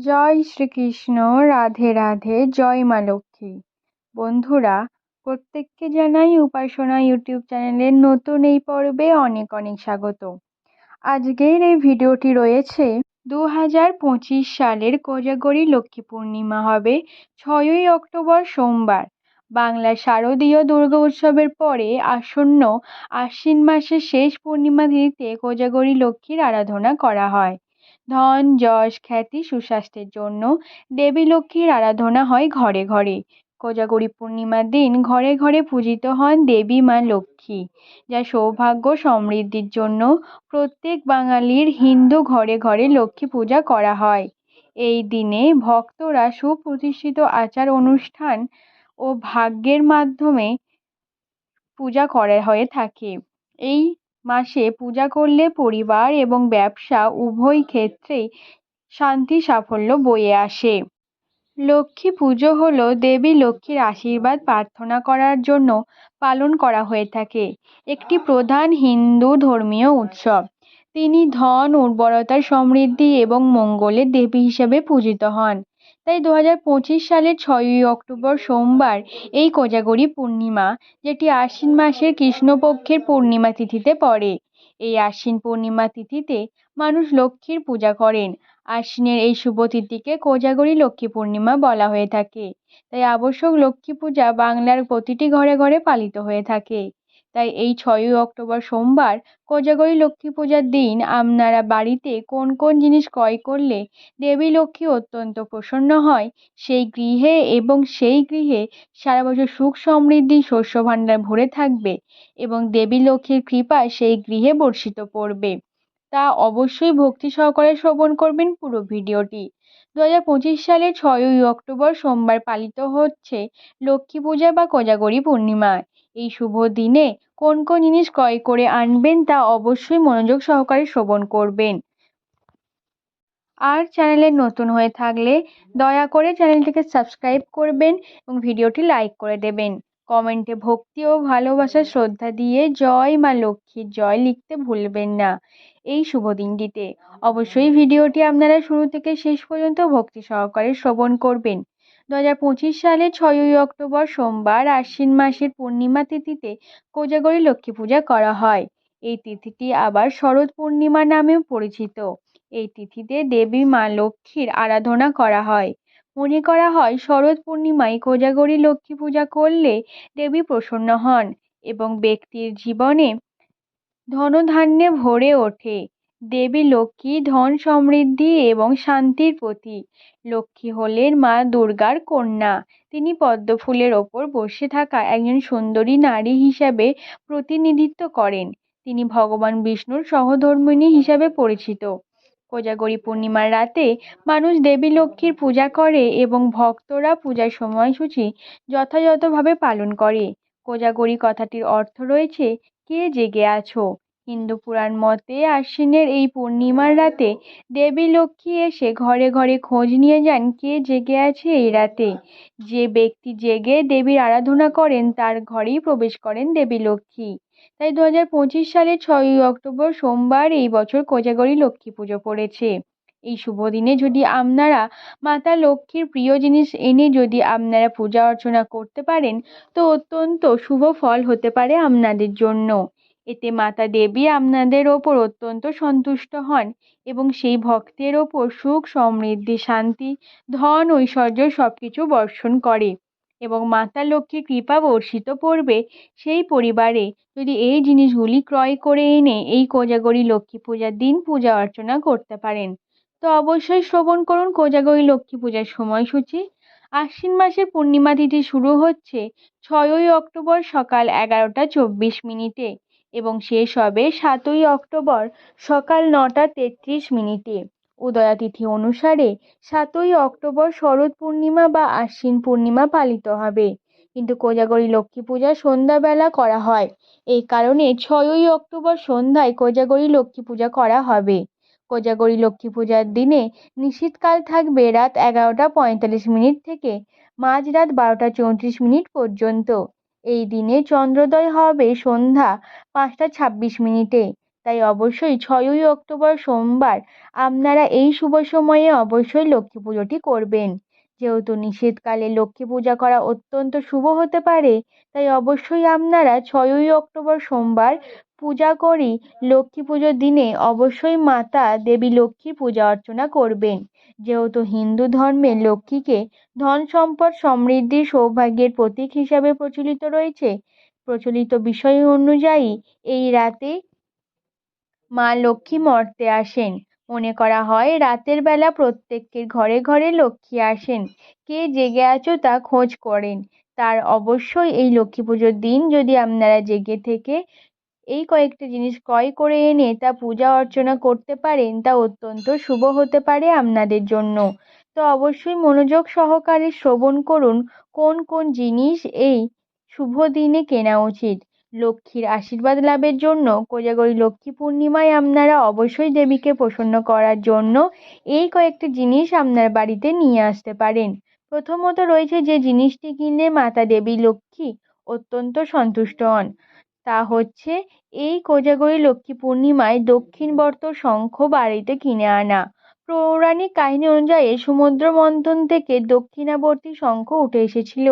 জয় শ্রীকৃষ্ণ, রাধে রাধে, জয় মা লক্ষ্মী। বন্ধুরা, প্রত্যেককে জানাই উপাসনা ইউটিউব চ্যানেলের নতুন এই পর্বে অনেক অনেক স্বাগত। আজকের এই ভিডিওটি রয়েছে দু হাজার পঁচিশ সালের কোজাগরী লক্ষ্মী পূর্ণিমা হবে ছয়ই অক্টোবর সোমবার। বাংলার শারদীয় দুর্গা উৎসবের পরে আসন্ন আশ্বিন মাসের শেষ পূর্ণিমা তিথিতে কোজাগরী লক্ষ্মীর আরাধনা করা হয়। ধন, যশ, খ্যাতি, সুস্বাস্থ্যের জন্য দেবী লক্ষ্মীর আরাধনা হয় ঘরে ঘরে। কোজাগরী পূর্ণিমার দিন ঘরে ঘরে পূজিত হন দেবী মা লক্ষ্মী, যা সৌভাগ্য সমৃদ্ধির জন্য প্রত্যেক বাঙালির হিন্দু ঘরে ঘরে লক্ষ্মী পূজা করা হয়। এই দিনে ভক্তরা সুপ্রতিষ্ঠিত আচার অনুষ্ঠান ও ভাগ্যের মাধ্যমে পূজা করা হয়ে থাকে। এই মাসে পূজা করলে পরিবার এবং ব্যবসা উভয় ক্ষেত্রেই শান্তি সাফল্য বয়ে আসে। লক্ষ্মী পুজো হল দেবী লক্ষ্মীর আশীর্বাদ প্রার্থনা করার জন্য পালন করা হয়ে থাকে। একটি প্রধান হিন্দু ধর্মীয় উৎসব। তিনি ধন, উর্বরতা, সমৃদ্ধি এবং মঙ্গলের দেবী হিসেবে পূজিত হন। তাই দু হাজার পঁচিশ সালের ছয়ই অক্টোবর সোমবার এই কোজাগরী পূর্ণিমা, যেটি আশ্বিন মাসের কৃষ্ণপক্ষের পূর্ণিমা তিথিতে পড়ে। এই আশ্বিন পূর্ণিমা তিথিতে মানুষ লক্ষ্মীর পূজা করেন। আশ্বিনের এই শুভ তিথিকে কোজাগরী লক্ষ্মী পূর্ণিমা বলা হয়ে থাকে। তাই আবশ্যক লক্ষ্মী পূজা বাংলার প্রতিটি ঘরে ঘরে পালিত হয়ে থাকে। তাই এই ছয়ই অক্টোবর সোমবার কোজাগরী লক্ষ্মী পূজার দিন আপনারা বাড়িতে কোন কোন জিনিস ক্রয় করলে দেবী লক্ষ্মী অত্যন্ত প্রসন্ন হয়, সেই গৃহে এবং সেই গৃহে সারা বছর সুখ সমৃদ্ধি, শস্য ভাণ্ডার ভরে থাকবে এবং দেবী লক্ষ্মীর কৃপা সেই গৃহে বর্ষিত পড়বে। তা অবশ্যই ভক্তি সহকারে শ্রবণ করবেন পুরো ভিডিওটি। দু হাজার পঁচিশ সালের ছয়ই অক্টোবর সোমবার পালিত হচ্ছে লক্ষ্মী পূজা বা কোজাগরী পূর্ণিমা। এই শুভ দিনে কোন কোন জিনিস ক্রয় করে আনবেন তা অবশ্যই মনোযোগ সহকারে শ্রবণ করবেন। আর চ্যানেলে নতুন হয়ে থাকলে দয়া করে চ্যানেলটিকে সাবস্ক্রাইব করবেন এবং ভিডিওটি লাইক করে দেবেন। কমেন্টে ভক্তি ও ভালোবাসার শ্রদ্ধা দিয়ে জয় মা লক্ষ্মীর জয় লিখতে ভুলবেন না। এই শুভ দিনটিতে অবশ্যই ভিডিওটি আপনারা শুরু থেকে শেষ পর্যন্ত ভক্তি সহকারে শ্রবণ করবেন। দু হাজার পঁচিশ সালের ছয়ই অক্টোবর সোমবার আশ্বিন মাসের পূর্ণিমা তিথিতে কোজাগরী লক্ষ্মী পূজা করা হয়। এই তিথিটি আবার শরৎ পূর্ণিমা নামেও পরিচিত। এই তিথিতে দেবী মা লক্ষ্মীর আরাধনা করা হয়। মনে করা হয় শরৎ পূর্ণিমায় কোজাগরী লক্ষ্মী পূজা করলে দেবী প্রসন্ন হন এবং ব্যক্তির জীবনে ধনধান্যে ভরে ওঠে। দেবী লক্ষ্মী ধন সমৃদ্ধি এবং শান্তির প্রতীক। লক্ষ্মী হলেন মা দুর্গার কন্যা। তিনি পদ্ম ফুলের ওপর বসে থাকা একজন সুন্দরী নারী হিসাবে প্রতিনিধিত্ব করেন। তিনি ভগবান বিষ্ণুর সহধর্মিণী হিসাবে পরিচিত। কোজাগরী পূর্ণিমার রাতে মানুষ দেবী লক্ষ্মীর পূজা করে এবং ভক্তরা পূজার সময়সূচি যথাযথভাবে পালন করে। কোজাগরী কথাটির অর্থ রয়েছে, কে জেগে আছো? হিন্দু পুরাণ মতে আশ্বিনের এই পূর্ণিমার রাতে দেবী লক্ষ্মী এসে ঘরে ঘরে খোঁজ নিয়ে যান কে জেগে আছে এই রাতে। যে ব্যক্তি জেগে দেবীর আরাধনা করেন, তার ঘরেই প্রবেশ করেন দেবী লক্ষ্মী। তাই দু সালের ছয়ই অক্টোবর সোমবার এই বছর কোজাগরী লক্ষ্মী পুজো পড়েছে। এই শুভ দিনে যদি আপনারা মাতা লক্ষ্মীর প্রিয় জিনিস এনে যদি আপনারা পূজা অর্চনা করতে পারেন, তো অত্যন্ত শুভ ফল হতে পারে আপনাদের জন্য। এতে মাতা দেবী আপনাদের ওপর অত্যন্ত সন্তুষ্ট হন এবং সেই ভক্তের ওপর সুখ, সমৃদ্ধি, শান্তি, ধন, ঐশ্বর্য সব কিছু বর্ষণ করে এবং মাতা লক্ষ্মীর কৃপা বর্ষিত পড়বে সেই পরিবারে। যদি এই জিনিসগুলি ক্রয় করে এনে এই কোজাগরী লক্ষ্মী পূজার দিন পূজা অর্চনা করতে পারেন, তো অবশ্যই শ্রবণ করুন কোজাগরী লক্ষ্মী পূজার সময়সূচি। আশ্বিন মাসের পূর্ণিমা তিথি শুরু হচ্ছে ছয়ই অক্টোবর সকাল এগারোটা চব্বিশ মিনিটে। এবং শেষ হবে সাতই অক্টোবর সকাল নটা তেত্রিশ মিনিটে। উদয়া তিথি অনুসারে সাতই অক্টোবর শরৎ পূর্ণিমা বা আশ্বিন পূর্ণিমা পালিত হবে। কিন্তু কোজাগরী লক্ষ্মী পূজা সন্ধ্যাবেলা করা হয়। এই কারণে ছয়ই অক্টোবর সন্ধ্যায় কোজাগরী লক্ষ্মী পূজা করা হবে। কোজাগরী লক্ষ্মী পূজার দিনে নিশীথকাল থাকবে রাত এগারোটা পঁয়তাল্লিশ মিনিট থেকে মাঝরাত বারোটা চৌত্রিশ মিনিট পর্যন্ত। এই দিনে চন্দ্রোদয় হবে সন্ধ্যা পাঁচটা ছাব্বিশ মিনিটে। তাই অবশ্যই ছয়ই অক্টোবর সোমবার আপনারা এই শুভ সময়ে অবশ্যই লক্ষ্মী পুজোটি করবেন। যেহেতু নিষেধকালে লক্ষ্মী পূজা করা অত্যন্ত শুভ হতে পারে, তাই অবশ্যই আপনারা ছয়ই অক্টোবর সোমবার পূজা করি। লক্ষ্মী পুজোর দিনে অবশ্যই মাতা দেবী লক্ষ্মী পূজা অর্চনা করবেন। যেহেতু হিন্দু ধর্মে লক্ষ্মীকে ধন সম্পদ সমৃদ্ধি সৌভাগ্যের প্রতীক হিসাবে প্রচলিত রয়েছে। প্রচলিত বিষয় অনুযায়ী এই রাতে মা লক্ষ্মী মর্তে আসেন। মনে করা হয়, রাতের বেলা প্রত্যেকের ঘরে ঘরে লক্ষ্মী আসেন। কে জেগে আছো তা খোঁজ করেন। তার অবশ্যই এই লক্ষ্মী পুজোর দিন। যদি আপনারা জেগে থেকে এই কয়েকটি জিনিস ক্রয় করে এনে তা পূজা অর্চনা করতে পারেন, তা অত্যন্ত শুভ হতে পারে আপনাদের জন্য। তো অবশ্যই মনোযোগ সহকারে শ্রবণ করুন, কোন কোন জিনিস এই শুভ দিনে কেনা উচিত। লক্ষ্মীর আশীর্বাদ লাভের জন্য কোজাগরী লক্ষ্মী পূর্ণিমায় আপনারা অবশ্যই দেবীকে প্রসন্ন করার জন্য এই কয়েকটি জিনিস আপনার বাড়িতে নিয়ে আসতে পারেন। প্রথমত রয়েছে যে জিনিসটি কিনে মাতা দেবী লক্ষ্মী অত্যন্ত সন্তুষ্ট হন। তা হচ্ছে এই কোজাগরী লক্ষ্মী পূর্ণিমায় দক্ষিণবর্ত শঙ্খ বাড়িতে কিনে আনা। পৌরাণিক কাহিনী অনুযায়ী সমুদ্র মন্থন থেকে দক্ষিণাবর্তী শঙ্খ উঠে এসেছিল।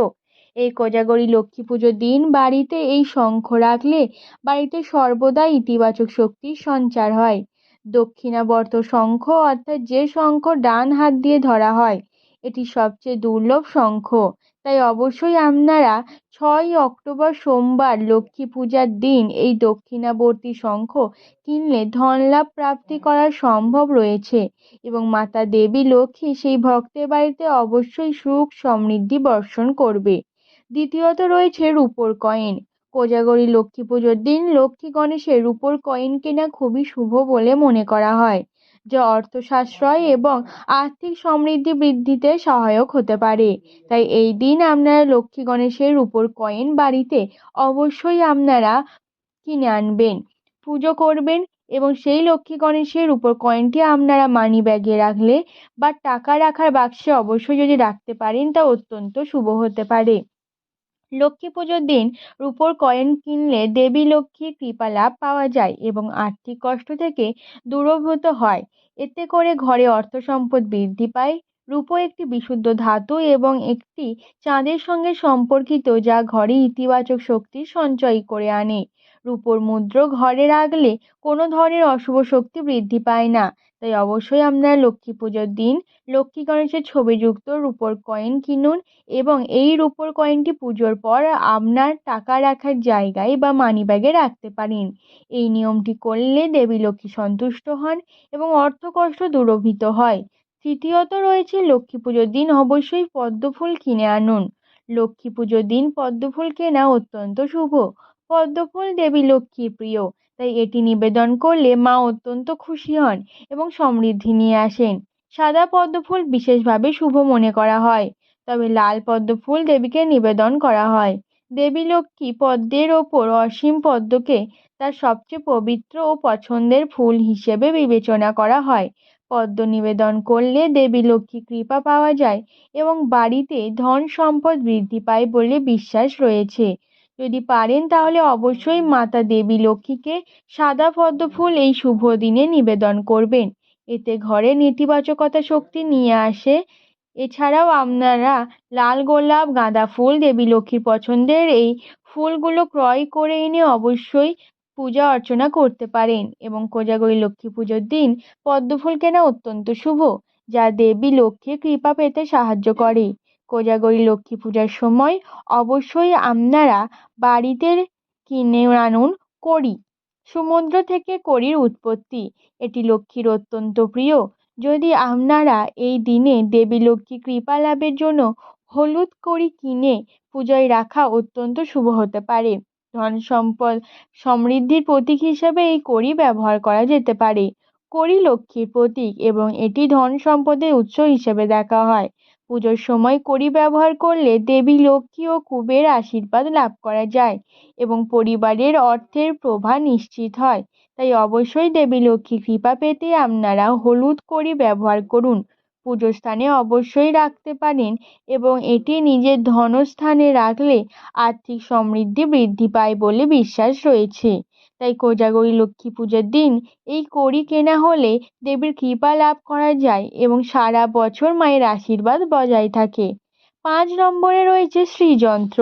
এই কোজাগরী লক্ষ্মী পুজোর দিন বাড়িতে এই শঙ্খ রাখলে বাড়িতে সর্বদা ইতিবাচক শক্তির সঞ্চার হয়। দক্ষিণাবর্ত শঙ্খ অর্থাৎ যে শঙ্খ ডান হাত দিয়ে ধরা হয়, এটি সবচেয়ে দুর্লভ শঙ্খ। তাই অবশ্যই আপনারা ছয় অক্টোবর সোমবার লক্ষ্মী পূজার দিন এই দক্ষিণাবর্তী শঙ্খ কিনলে ধনলাভ প্রাপ্তি করা সম্ভব রয়েছে এবং মাতা দেবী লক্ষ্মী সেই ভক্তের বাড়িতে অবশ্যই সুখ সমৃদ্ধি বর্ষণ করবে। দ্বিতীয়ত রয়েছে রূপোর কয়েন। কোজাগরী লক্ষ্মী পুজোর দিন লক্ষ্মী গণেশের রূপোর কয়েন কেনা খুবই শুভ বলে মনে করা হয়, যা অর্থ সাশ্রয় এবং আর্থিক সমৃদ্ধি বৃদ্ধিতে সহায়ক হতে পারে। তাই এই দিন আপনারা লক্ষ্মী গণেশের রূপোর কয়েন বাড়িতে অবশ্যই আপনারা কিনে আনবেন, পুজো করবেন এবং সেই লক্ষ্মী গণেশের উপর কয়েনটি আপনারা মানি ব্যাগে রাখলে বা টাকা রাখার বাক্সে অবশ্যই যদি রাখতে পারেন তা অত্যন্ত শুভ হতে পারে। লক্ষ্মী পুজোর দিন রূপোর কয়েন কিনলে দেবী লক্ষ্মীর কৃপা লাভ পাওয়া যায় এবং আর্থিক কষ্ট থেকে দূরভূত হয়। এতে করে ঘরে অর্থ সম্পদ বৃদ্ধি পায়। রূপো একটি বিশুদ্ধ ধাতু এবং একটি চাঁদের সঙ্গে সম্পর্কিত যা ঘরে ইতিবাচক শক্তি সঞ্চয় করে আনে। রূপোর মুদ্রা ঘরে রাখলে কোনো ধরনের অশুভ শক্তি বৃদ্ধি পায় না। তাই অবশ্যই আপনারা লক্ষ্মী পুজোর দিন লক্ষ্মী গণেশের ছবিযুক্ত রূপোর কয়েন কিনুন এবং এই রূপোর কয়েনটি পুজোর পর আপনার টাকা রাখার জায়গায় বা মানিব্যাগে রাখতে পারেন। এই নিয়মটি করলে দেবী লক্ষ্মী সন্তুষ্ট হন এবং অর্থকষ্ট দূরভূত হয়। তৃতীয়ত রয়েছে লক্ষ্মী পুজোর দিন অবশ্যই পদ্মফুল কিনে আনুন। লক্ষ্মী পুজোর দিন পদ্মফুল কেনা অত্যন্ত শুভ। পদ্মফুল দেবী লক্ষ্মীর প্রিয়। তাই এটি নিবেদন করলে মা অত্যন্ত খুশি হন এবং সমৃদ্ধি নিয়ে আসেন। সাদা পদ্মফুল বিশেষভাবে শুভ মনে করা হয়। তবে লাল পদ্মফুল দেবীকে নিবেদন করা হয়। দেবী লক্ষ্মী পদ্মের ওপর অসীম পদ্মকে তার সবচেয়ে পবিত্র ও পছন্দের ফুল হিসেবে বিবেচনা করা হয়। পদ্ম নিবেদন করলে দেবী লক্ষ্মী কৃপা পাওয়া যায় এবং বাড়িতে ধন সম্পদ বৃদ্ধি পায় বলে বিশ্বাস রয়েছে। যদি পারেন তাহলে অবশ্যই মাতা দেবী লক্ষ্মীকে সাদা পদ্ম ফুল এই শুভ দিনে নিবেদন করবেন। এতে ঘরে নেতিবাচকতা শক্তি নিয়ে আসে। এছাড়াও আপনারা লাল গোলাপ, গাঁদা ফুল, দেবী লক্ষ্মীর পছন্দের এই ফুলগুলো ক্রয় করে এনে অবশ্যই পূজা অর্চনা করতে পারেন এবং কোজাগরী লক্ষ্মী পুজোর দিন পদ্ম ফুল কেনা অত্যন্ত শুভ, যা দেবী লক্ষ্মীর কৃপা পেতে সাহায্য করে। কোজাগরী লক্ষ্মী পূজার সময় অবশ্যই আপনারা বাড়িতে কিনে আনুন কড়ি। সমুদ্র থেকে কড়ির উৎপত্তি, এটি লক্ষ্মীর অত্যন্ত প্রিয়। যদি আপনারা এই দিনে দেবী লক্ষ্মী কৃপা লাভের জন্য হলুদ কড়ি কিনে পুজোয় রাখা অত্যন্ত শুভ হতে পারে। ধন সম্পদ সমৃদ্ধির প্রতীক হিসেবে এই কড়ি ব্যবহার করা যেতে পারে। কড়ি লক্ষ্মীর প্রতীক এবং এটি ধন সম্পদের উৎস হিসেবে দেখা হয়। পুজোর সময় কড়ি ব্যবহার করলে দেবী, লক্ষ্মী ও কুবের আশীর্বাদ লাভ করা যায় এবং পরিবারের অর্থের প্রভা নিশ্চিত হয়। তাই অবশ্যই দেবী, লক্ষ্মী কৃপা পেতে আপনারা হলুদ কড়ি ব্যবহার করুন। পুজোর স্থানে অবশ্যই রাখতে পারেন এবং এটি নিজের ধনস্থানে রাখলে আর্থিক সমৃদ্ধি বৃদ্ধি পায় বলে বিশ্বাস রয়েছে। তাই কোজাগরী লক্ষ্মী পূজার দিন এই কড়ি কেনা হলে দেবীর কৃপা লাভ করা যায় এবং সারা বছর মায়ের আশীর্বাদ বজায় থাকে। পাঁচ নম্বরে রয়েছে শ্রীযন্ত্র।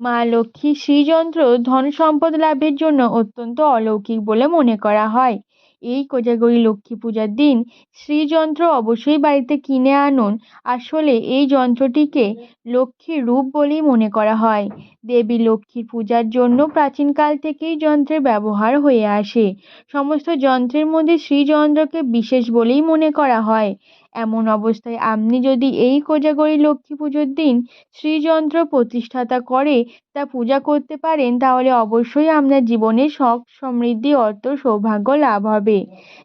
মা লক্ষ্মী শ্রীযন্ত্র ধন সম্পদ লাভের জন্য অত্যন্ত অলৌকিক বলে মনে করা হয়। এই কোজাগরি লক্ষ্মী পূজার দিন শ্রীযন্ত্র অবশ্যই বাড়িতে কিনে আনুন। আসলে এই যন্ত্রটিকে লক্ষ্মীর রূপ বলেই মনে করা হয়। দেবী লক্ষ্মীর পূজার জন্য প্রাচীনকাল থেকেই যন্ত্রের ব্যবহার হয়ে আসে। সমস্ত যন্ত্রের মধ্যে শ্রীযন্ত্রকে বিশেষ বলেই মনে করা হয়। এমন অবস্থায় আপনি যদি এই কোজাগরী লক্ষ্মী পুজোর দিন শ্রীযন্ত্র প্রতিষ্ঠাতা করে তা পূজা করতে পারেন, তাহলে অবশ্যই আপনার জীবনে সুখ সমৃদ্ধি, অর্থ, সৌভাগ্য লাভ হবে।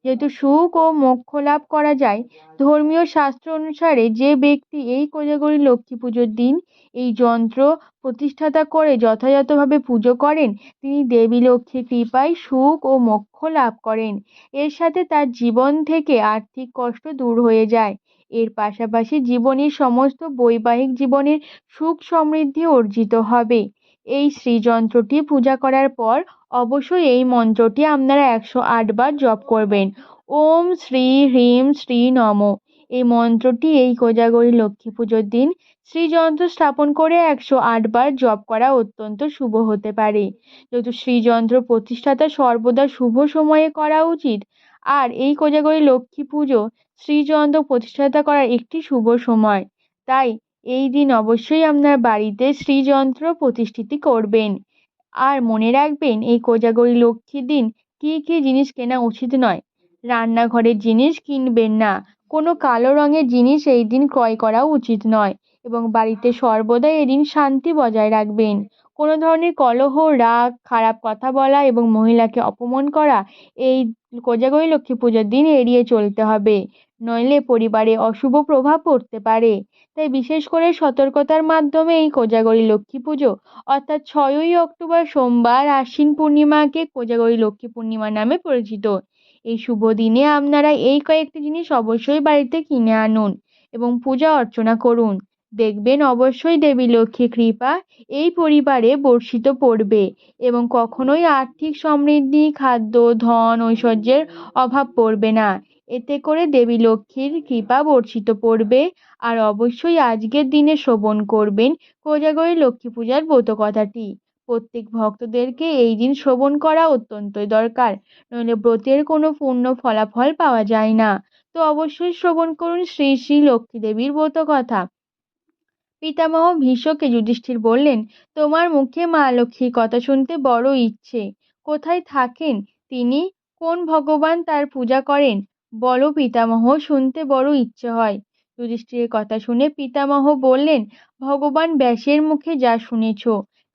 যেহেতু সুখ ও মোক্ষ লাভ করা যায়, ধর্মীয় শাস্ত্র অনুসারে যে ব্যক্তি এই কোজাগরী লক্ষ্মী পুজোর দিন এই যন্ত্র প্রতিষ্ঠাতা করে যথাযথভাবে পুজো করেন, তিনি দেবী লক্ষ্মীর কৃপায় সুখ ও মোক্ষ লাভ করেন। এর সাথে তার জীবন থেকে আর্থিক কষ্ট দূর হয়ে যায়। এর পাশাপাশি জীবনের সমস্ত বৈবাহিক জীবনের সুখ সমৃদ্ধি অর্জিত হবে। এই শ্রীযন্ত্রটি পূজা করার পর অবশ্যই এই মন্ত্রটি আপনারা একশো আটবার জপ করবেন। ওম শ্রী হ্রিম শ্রী নম। এই মন্ত্রটি এই কোজাগরী লক্ষ্মী পুজোর দিন শ্রীযন্ত্র স্থাপন করে একশো আটবার জপ করা অত্যন্ত শুভ হতে পারে। যেহেতু শ্রীযন্ত্র প্রতিষ্ঠাতা সর্বদা শুভ সময়ে করা উচিত, আর এই কোজাগরী লক্ষ্মী পুজো শ্রীযন্ত্র প্রতিষ্ঠাতা করার একটি শুভ সময়। তাই এই দিন অবশ্যই আপনার বাড়িতে শ্রীযন্ত্র প্রতিষ্ঠিত করবেন। আর মনে রাখবেন, এই কোজাগরী লক্ষ্মীর দিন কী কী জিনিস কেনা উচিত নয়। রান্নাঘরের জিনিস কিনবেন না। কোনো কালো রঙের জিনিস এই দিন ক্রয় করা উচিত নয় এবং বাড়িতে সর্বদা এদিন শান্তি বজায় রাখবেন। কোনো ধরনের কলহ, রাগ, খারাপ কথা বলা এবং মহিলাকে অপমান করা, এই কোজাগরী লক্ষ্মী পুজোর দিন এড়িয়ে চলতে হবে। নইলে পরিবারে অশুভ প্রভাব পড়তে পারে। তাই বিশেষ করে সতর্কতার মাধ্যমে এই কোজাগরী লক্ষ্মী পুজো, অর্থাৎ ছয়ই অক্টোবর সোমবার আশ্বিন পূর্ণিমাকে কোজাগরী লক্ষ্মী পূর্ণিমা নামে পরিচিত। এই শুভ দিনে আপনারা এই কয়েকটি জিনিস অবশ্যই বাড়িতে কিনে আনুন এবং পূজা অর্চনা করুন। দেখবেন অবশ্যই দেবী লক্ষ্মী কৃপা এই পরিবারে বর্ষিত পড়বে এবং কখনোই আর্থিক সমৃদ্ধি, খাদ্য, ধন, ঐশ্বর্যের অভাব পড়বে না। এতে করে দেবী লক্ষ্মীর কৃপা বর্ষিত পড়বে আর অবশ্যই আজকের দিনে শ্রবণ করবেন কোজাগরী লক্ষ্মী পূজার ব্রত কথাটি প্রত্যেক ভক্তদেরকে এই দিন শ্রবণ করা অত্যন্তই দরকার। নইলে ব্রতের কোনো পূর্ণ ফলাফল পাওয়া যায় না। তো অবশ্যই শ্রবণ করুন শ্রী শ্রী লক্ষ্মী দেবীর ব্রত কথা। পিতামহ ভীষ্মকে যুধিষ্ঠির বললেন, তোমার মুখে মা লক্ষ্মীর কথা শুনতে বড় ইচ্ছে। কোথায় থাকেন? তিনি কোন ভগবান তার পূজা করেন? বলো পিতামহ, শুনতে বড় ইচ্ছে হয়। যুধিষ্ঠিরের কথা শুনে পিতামহ বললেন, ভগবান ব্যাসের মুখে যা শুনেছ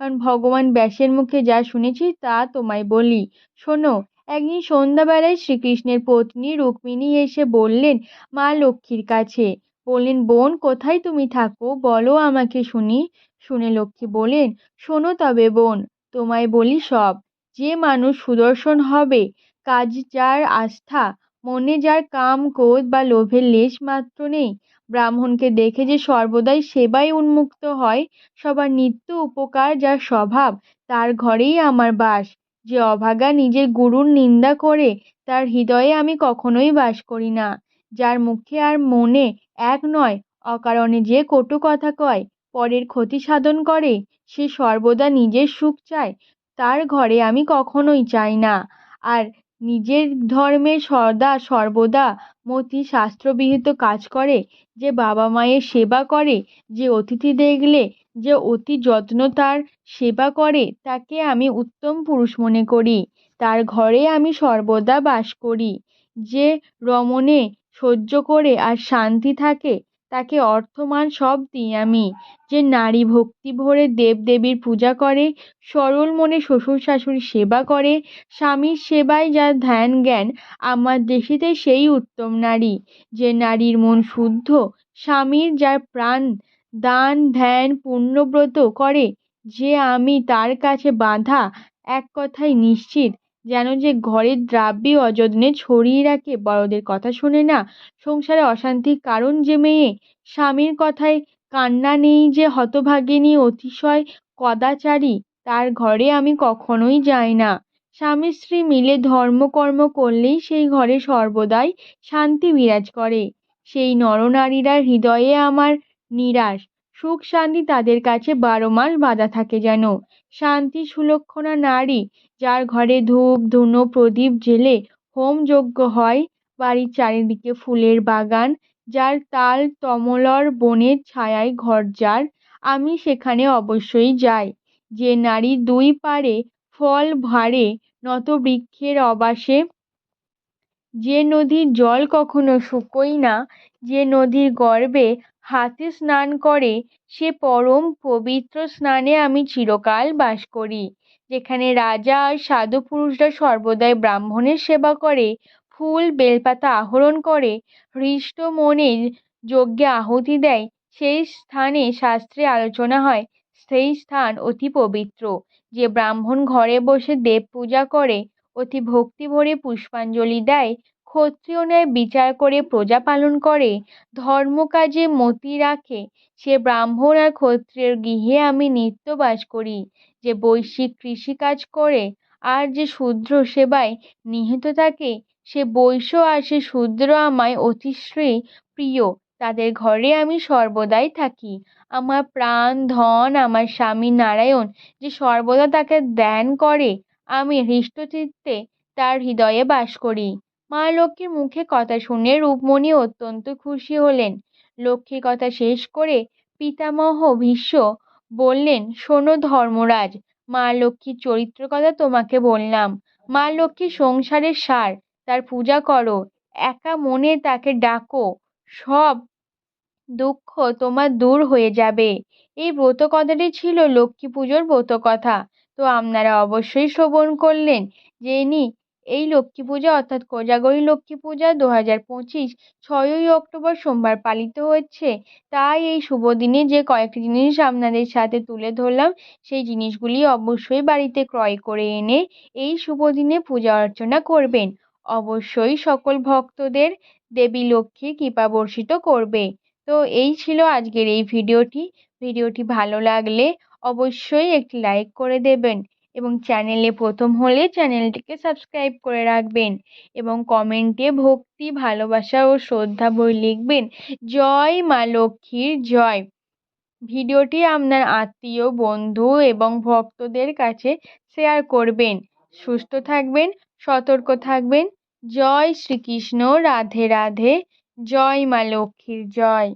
কারণ ভগবান ব্যাসের মুখে যা শুনেছি তা তোমায় বলি। শোনো, একদিন সন্ধ্যাবেলায় শ্রীকৃষ্ণের পত্নী রুক্মিণী এসে বললেন, মা লক্ষ্মীর কাছে। বললেন, বোন, কোথায় তুমি থাকো? বলো আমাকে শুনি। শুনে লক্ষ্মী বলেন শোনো তবে বোন, তোমায় বলি সব। যে মানুষ সুদর্শন হবে, কাজ যার আস্থা মনে যার কাম, ক্রোধ বা লোভের লেশ মাত্র নেই। ব্রাহ্মণকে দেখে যে সর্বদাই সেবায় উন্মুক্ত হয়, সবার নিত্য উপকার যার স্বভাব, তার ঘরেই আমার বাস। যে অভাগা নিজের গুরুর নিন্দা করে, তার হৃদয়ে আমি কখনোই বাস করি না। যার মুখে আর মনে এক নয়, অকারণে যে কটু কথা কয়, পরের ক্ষতি সাধন করে, সে সর্বদা নিজের সুখ চায়, তার ঘরে আমি কখনোই চাই না। আর নিজের ধর্মে সদা সর্বদা মতি শাস্ত্রবিহিত কাজ করে, যে বাবা মায়ের সেবা করে, যে অতিথি দেখলে যে অতি যত্ন তার সেবা করে, তাকে আমি উত্তম পুরুষ মনে করি। তার ঘরে আমি সর্বদা বাস করি। যে রমণে সহ্য করে আর শান্তি থাকে তাকে অর্থমান সব দিই আমি। যে নারী ভক্তি ভরে দেবদেবীর পূজা করে, সরল মনে শ্বশুর শাশুড়ির সেবা করে, স্বামীর সেবায় যার ধ্যান জ্ঞান, আমার দেশেতে সেই উত্তম নারী। যে নারীর মন শুদ্ধ, স্বামীর যার প্রাণ, দান, ধ্যান, পুণ্যব্রত করে, যে আমি তার কাছে বাঁধা, এক কথায় নিশ্চিত যেন যে ঘরের দ্রাব্যে অযত্নে ছড়িয়ে রাখে বড়দের কথা শোনে না সংসারে অশান্তির কারণ যে মেয়ে। স্বামীর কথায় কান্না নেই যে হতভাগিনী অতিশয় কদাচারী, তার ঘরে আমি কখনোই যাই না। স্বামী স্ত্রী মিলে ধর্মকর্ম করলেই সেই ঘরে সর্বদাই শান্তি বিরাজ করে। সেই নরনারীরা হৃদয়ে আমার নিরাশ সুখ শান্তি তাদের কাছে বারো মাস বাঁধা থাকে যেন। শান্তি সুলক্ষণা নারী যার ঘরে ধূপ, ধুনো, প্রদীপ জেলে হোম যজ্ঞ হয় বাড়ির চারিদিকে ফুলের বাগান, যার তাল তমলর বনের ছায়ায় ঘর যার। আমি সেখানে অবশ্যই যাই। যে নারী দুই পারে ফল ভারে নত বৃক্ষের অবাসে। যে নদীর জল কখনো শুকোয় না, যে নদীর গর্ভে হাতে স্নান করে, সে পরম পবিত্র স্নানে আমি চিরকাল বাস করি। যেখানে রাজা আর সাধু পুরুষরা সর্বদাই ব্রাহ্মণের সেবা করে, ফুল, বেলপাতা আহরণ করে, হৃষ্ট মনে যজ্ঞে আহুতি দেয়। সেই স্থানে শাস্ত্রে আলোচনা হয়, সেই স্থান অতি পবিত্র, যে ব্রাহ্মণ ঘরে বসে দেব পূজা করে, অতি ভক্তি ভরে পুষ্পাঞ্জলি দেয়, ক্ষত্রিয় ন্যায় বিচার করে প্রজা পালন করে, ধর্ম কাজে মতি রাখে, সে ব্রাহ্মণ আর ক্ষত্রিয়ের গৃহে আমি নিত্য বাস করি। যে বৈশ্বিক কৃষিকাজ করে আর যে শূদ্র সেবায় নিহিত থাকে, সে বৈশ্য আর সে শূদ্র আমায় অতিশ্রী প্রিয়। তাদের ঘরে আমি সর্বদাই থাকি। আমার প্রাণ, ধন, আমার স্বামী নারায়ণ যে সর্বদা তাকে ধ্যান করে, আমি হৃষ্টচিত্তে তার হৃদয়ে বাস করি। মা লক্ষ্মীর মুখে কথা শুনে রূপমণি অত্যন্ত খুশি হলেন। লক্ষ্মীর কথা শেষ করে পিতামহ ভীষ্ম বললেন, শোনো ধর্মরাজ, মা লক্ষ্মীর চরিত্র কথা তোমাকে বললাম। মা লক্ষ্মী সংসারের সার, তার পূজা করো, একা মনে তাকে ডাকো, সব দুঃখ তোমার দূর হয়ে যাবে। এই ব্রত কথাটি ছিল লক্ষ্মী পুজোর ব্রত কথা। তো আপনারা অবশ্যই শ্রবণ করলেন ইনি এই লক্ষ্মী পূজা অর্থাৎ কোজাগরী লক্ষ্মী পূজা দু হাজার পঁচিশ ছয়ই অক্টোবর সোমবার পালিত হচ্ছে। তাই এই শুভ দিনে যে কয়েকটি জিনিস আপনাদের সাথে তুলে ধরলাম, সেই জিনিসগুলি অবশ্যই বাড়িতে ক্রয় করে এনে এই শুভ দিনে পূজা অর্চনা করবেন। অবশ্যই সকল ভক্তদের দেবী লক্ষ্মী কৃপা বর্ষিত করবে। তো এই ছিল আজকের এই ভিডিওটি। ভিডিওটি ভালো লাগলে অবশ্যই একটি লাইক করে দেবেন। এবং চ্যানেলে প্রথম হলে চ্যানেলটিকে সাবস্ক্রাইব করে রাখবেন এবং কমেন্টে ভক্তি, ভালোবাসা ও শ্রদ্ধা বই লিখবেন। জয় মা লক্ষ্মীর জয়। ভিডিওটি আপনার আত্মীয়, বন্ধু এবং ভক্তদের কাছে শেয়ার করবেন। সুস্থ থাকবেন, সতর্ক থাকবেন। জয় শ্রীকৃষ্ণ, রাধে রাধে। জয় মা লক্ষ্মীর জয়।